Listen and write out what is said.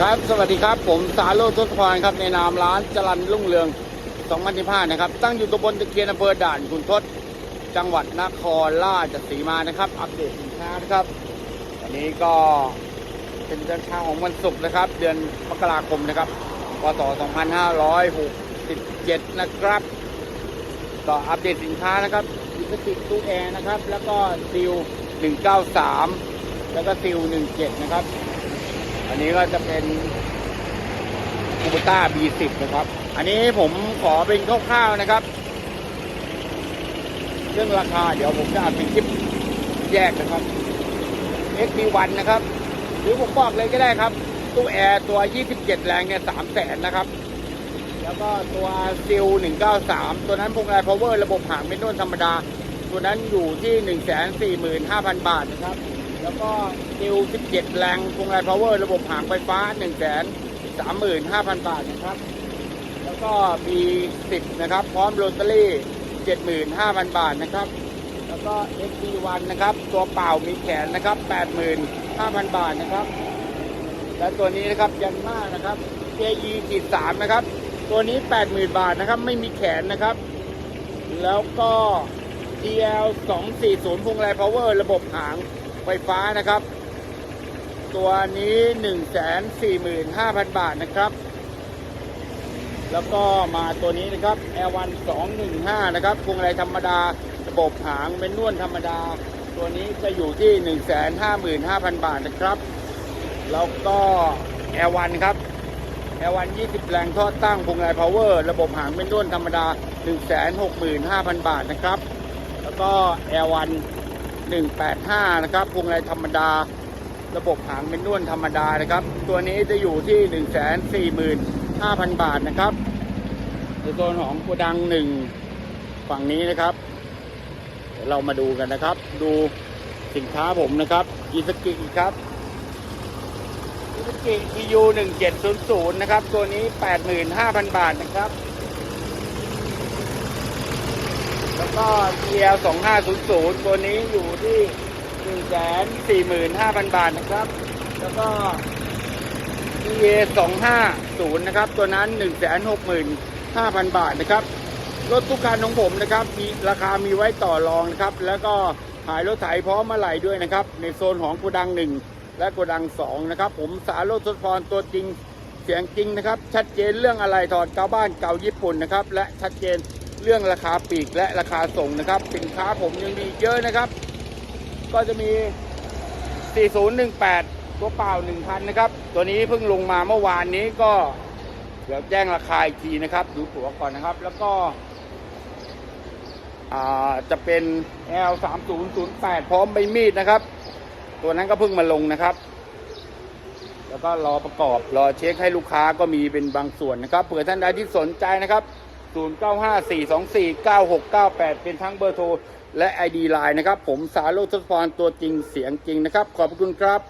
ครับสวัสดีครับผมสาโรจน์ทศพรครับในนามร้านจรันรุ่งเรือง2015นะครับ ตั้งอยู่ตำบลตะเคียนอำเภอด่านขุนทดจังหวัดนครราชสีมานะครับ อัปเดตสินค้านะครับวันนี้ก็เป็นเดือนเช้าของวันศุกร์นะครับ เดือนมกราคมนะครับพศ2567 นะครับก็อัปเดตสินค้านะครับอิสติตู้แอร์นะครับ แล้วก็ซิล193 แล้วก็ซิล17 นะครับ อันนี้ก็จะเป็นคูปต้า B10 นะครับ อันนี้ผมขอเป็นคร่าวๆนะครับ เรื่องราคาเดี๋ยวผมจะอัดเป็นคลิปแยกนะครับ XP1 นะครับ หรือผมบอกเลยก็ได้ครับ ตู้แอร์ตัว 27 แรงเนี่ย3แสนนะครับ แล้วก็ตัวซิล193 ตัวนั้นพวงมาลัย power ระบบหางเมนนวลธรรมดา ตัวนั้นอยู่ที่ 145,000 บาทนะครับ แล้วก็ซิล17 แรงพวงมาลัย power ระบบหางไฟฟ้า 135,000 บาทนะครับ แล้วก็ B10 นะครับ พร้อมโรตารี่ 75,000 บาทนะครับ แล้วก็ XP1 นะครับ ตัวเปล่ามีแขนนะครับ 85,000 บาทนะครับ และตัวนี้นะครับยันมานะครับ JE ขีด3นะครับ ตัวนี้ 80,000 บาทนะครับ ไม่มีแขนนะครับ แล้วก็ TL 240 พวงมาลัย power ระบบหาง ไฟฟ้านะครับ ตัวนี้ 145,000 บาทนะครับ แล้วก็มาตัวนี้นะครับ L1 215 นะครับพวงมาลัยธรรมดาระบบหางเป็นนวลธรรมดา ตัวนี้จะอยู่ที่ 155,000 บาทนะครับ แล้วก็ L1 ครับ L1 20 แรงท่อตั้งพวงมาลัย power ระบบหางเป็นด้วนธรรมดา 165,000 บาทนะครับ แล้วก็ L1 185 นะครับพวงมาลัยธรรมดา ระบบหางเป็นด้วนธรรมดานะครับ ตัวนี้จะอยู่ที่ 145,000 บาทนะครับในโซนของโกดังหนึ่งฝั่งนี้นะครับเดี๋ยวเรามาดูกันนะครับ ดูสินค้าผมนะครับอีสกิครับซูซูกิ EU 1700นะครับ ตัวนี้ 85,000 บาทนะครับ แล้วก็ TL 2500 ตัวนี้อยู่ที่ 145,000 บาทนะครับ แล้วก็ EA 250นะครับ ตัวนั้น 165,000 บาทนะครับ รถทุกคันของผมนะครับ มีราคามีไว้ต่อรองนะครับ แล้วก็ขายรถไถพร้อมมาไหลด้วยนะครับ ในโซนของโกดังหนึ่งและโกดังสองนะครับ ผมสารจน์ทศพรตัวจริงเสียงจริงนะครับ ชัดเจนเรื่องอะไรถอดเกาบ้านเก่าญี่ปุ่นนะครับ และชัดเจน เรื่องราคาปีกและราคาส่งนะครับ สินค้าผมยังมีเยอะนะครับ ก็จะมี 4018 ตัวเปล่า 1,000 นะครับ ตัวนี้เพิ่งลงมาเมื่อวานนี้ก็เดี๋ยวแจ้งราคาอีกทีนะครับ ดูตัวก่อนนะครับ แล้วก็จะเป็น L 3 0 0 8 พร้อมใบมีดนะครับ ตัวนั้นก็เพิ่งมาลงนะครับ แล้วก็รอประกอบรอเช็คให้ลูกค้าก็มีเป็นบางส่วนนะครับเผื่อท่านใดที่สนใจนะครับ 0954249698 เป็นทั้งเบอร์โทรและ ID Line นะครับ ผมสาโรจน์ทศพรตัวจริงเสียงจริงนะครับ ขอบคุณครับ